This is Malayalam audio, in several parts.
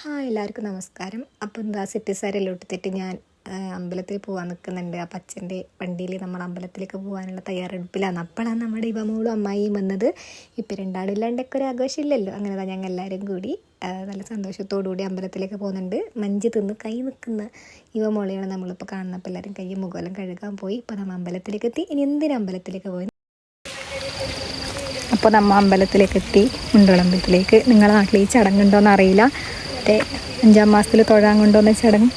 ഹായ് എല്ലാവർക്കും നമസ്കാരം. അപ്പോൾ എന്താ സിറ്റി സാരെല്ലാം ഇട്ടിട്ട് ഞാൻ അമ്പലത്തിൽ പോകാൻ നിൽക്കുന്നുണ്ട്. അപ്പം അച്ഛന്റെ വണ്ടിയിൽ നമ്മൾ അമ്പലത്തിലേക്ക് പോകാനുള്ള തയ്യാറെടുപ്പിലാണ്. അപ്പോഴാണ് നമ്മുടെ ഇവമോളും അമ്മായിയും വന്നത്. ഇപ്പം രണ്ടാളില്ലാണ്ടൊക്കെ ഒരു ആഘോഷമില്ലല്ലോ. അങ്ങനെ തന്നെ ഞങ്ങൾ എല്ലാവരും കൂടി നല്ല സന്തോഷത്തോടു കൂടി അമ്പലത്തിലേക്ക് പോകുന്നുണ്ട്. മഞ്ച് തിന്ന് കൈ നിൽക്കുന്ന ഇവമോളെയാണ് നമ്മളിപ്പോൾ കാണുന്നത്. അപ്പോൾ എല്ലാവരും കൈ മുഖമെല്ലാം കഴുകാൻ പോയി. ഇപ്പോൾ നമ്മൾ അമ്പലത്തിലേക്ക് എത്തി. ഇനി എന്തിനു അമ്പലത്തിലേക്ക് പോയി? അപ്പോൾ നമ്മൾ അമ്പലത്തിലേക്ക് എത്തി. മുണ്ടളമ്പലത്തിലേക്ക് നിങ്ങളുടെ നാട്ടിൽ ഈ ചടങ്ങുണ്ടോയെന്ന് അറിയില്ല. മറ്റേ അഞ്ചാം മാസത്തിൽ തൊഴാൻ കൊണ്ടുവന്ന ചടങ്ങ്.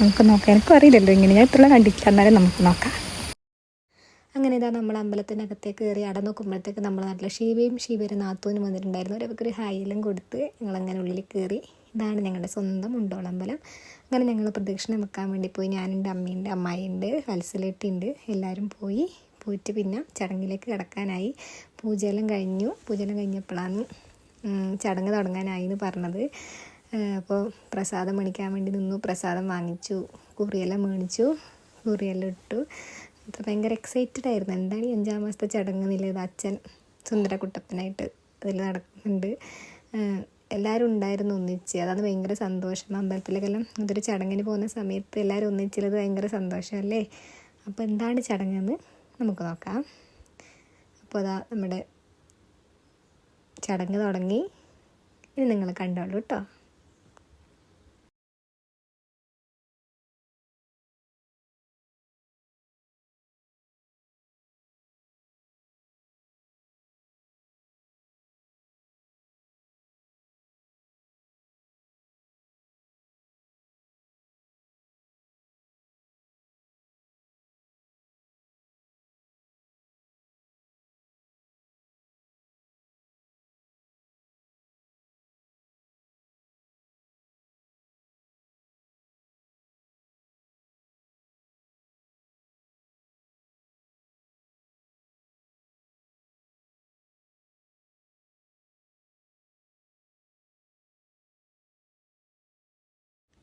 നമുക്ക് നോക്കാം. എനിക്കും അറിയില്ലല്ലോ ഇങ്ങനെ. ഞാൻ ഇത്ര കണ്ടിട്ടില്ല. എന്നാലും നമുക്ക് നോക്കാം. അങ്ങനെ ഇതാ നമ്മൾ അമ്പലത്തിനകത്തേക്ക് കയറി അട നോക്കുമ്പോഴത്തേക്ക് നമ്മൾ നാട്ടിലെ ശിവയും ശിവരും നാത്തൂനും വന്നിട്ടുണ്ടായിരുന്നു. അവർക്കൊരു ഹൈലും കൊടുത്ത് ഞങ്ങളങ്ങനെ ഉള്ളിൽ കയറി. ഇതാണ് ഞങ്ങളുടെ സ്വന്തം ഉണ്ടോളമ്പലം അങ്ങനെ ഞങ്ങൾ പ്രദക്ഷിണം വെക്കാൻ വേണ്ടി പോയി. ഞാനുണ്ട് അമ്മയുണ്ട് അമ്മായിയുണ്ട് വത്സലേട്ടിയുണ്ട്. എല്ലാവരും പോയി. പോയിട്ട് പിന്നെ ചടങ്ങിലേക്ക് കിടക്കാനായി. പൂജയെല്ലാം കഴിഞ്ഞു. പൂജയെല്ലാം കഴിഞ്ഞപ്പോഴാണ് ചടങ്ങ് തുടങ്ങാനായി എന്ന് പറഞ്ഞത്. അപ്പോൾ പ്രസാദം മേടിക്കാൻ വേണ്ടി നിന്നു. പ്രസാദം വാങ്ങിച്ചു. കുറിയെല്ലാം മേടിച്ചു. കുറിയെല്ലാം ഇട്ടു. അത്ര ഭയങ്കര എക്സൈറ്റഡ് ആയിരുന്നു. എന്താണ് ഈ അഞ്ചാം മാസത്തെ ചടങ്ങ് എന്നുള്ളത്? അച്ഛൻ സുന്ദരക്കുട്ടപ്പനായിട്ട് അതിൽ നടക്കുന്നുണ്ട്. എല്ലാവരും ഉണ്ടായിരുന്നു ഒന്നിച്ച്. അതാണ് ഭയങ്കര സന്തോഷം. അമ്പലത്തിലേക്കെല്ലാം അതൊരു ചടങ്ങിന് പോകുന്ന സമയത്ത് എല്ലാവരും ഒന്നിച്ചുള്ളത് ഭയങ്കര സന്തോഷമല്ലേ? അപ്പോൾ എന്താണ് ചടങ്ങെന്ന് നമുക്ക് നോക്കാം. അപ്പോൾ അതാ നമ്മുടെ ചടങ്ങ് തുടങ്ങി. ഇനി നിങ്ങൾ കണ്ടോളൂ കേട്ടോ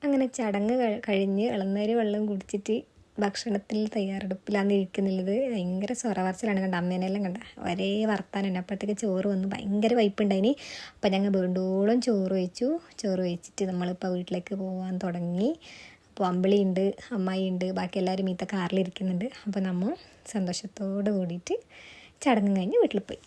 അങ്ങനെ ചടങ്ങ് കഴി- കഴിഞ്ഞ് ഇളനീര് വെള്ളം കുടിച്ചിട്ട് ഭക്ഷണത്തിൽ തയ്യാറെടുപ്പിലാണ് ഇരിക്കുന്നുള്ളത് ഭയങ്കര സ്വറവർച്ചിലാണ് കണ്ട അമ്മേനെല്ലാം കണ്ട. ഒരേ വർത്താനം തന്നെ. അപ്പോഴത്തേക്ക് ചോറ് വന്നു. ഭയങ്കര വൈപ്പുണ്ടായിനി. അപ്പം ഞങ്ങൾ വീണ്ടോളം ചോറ് വെച്ചു. ചോറ് വെച്ചിട്ട് നമ്മളിപ്പോൾ വീട്ടിലേക്ക് പോകാൻ തുടങ്ങി. അപ്പോൾ അമ്പിളിയുണ്ട് അമ്മായിയുണ്ട് ബാക്കി എല്ലാവരും ഇത്ത കാറിലിരിക്കുന്നുണ്ട്. അപ്പോൾ നമ്മൾ സന്തോഷത്തോട് കൂടിയിട്ട് ചടങ്ങ് കഴിഞ്ഞ് വീട്ടിൽ പോയി.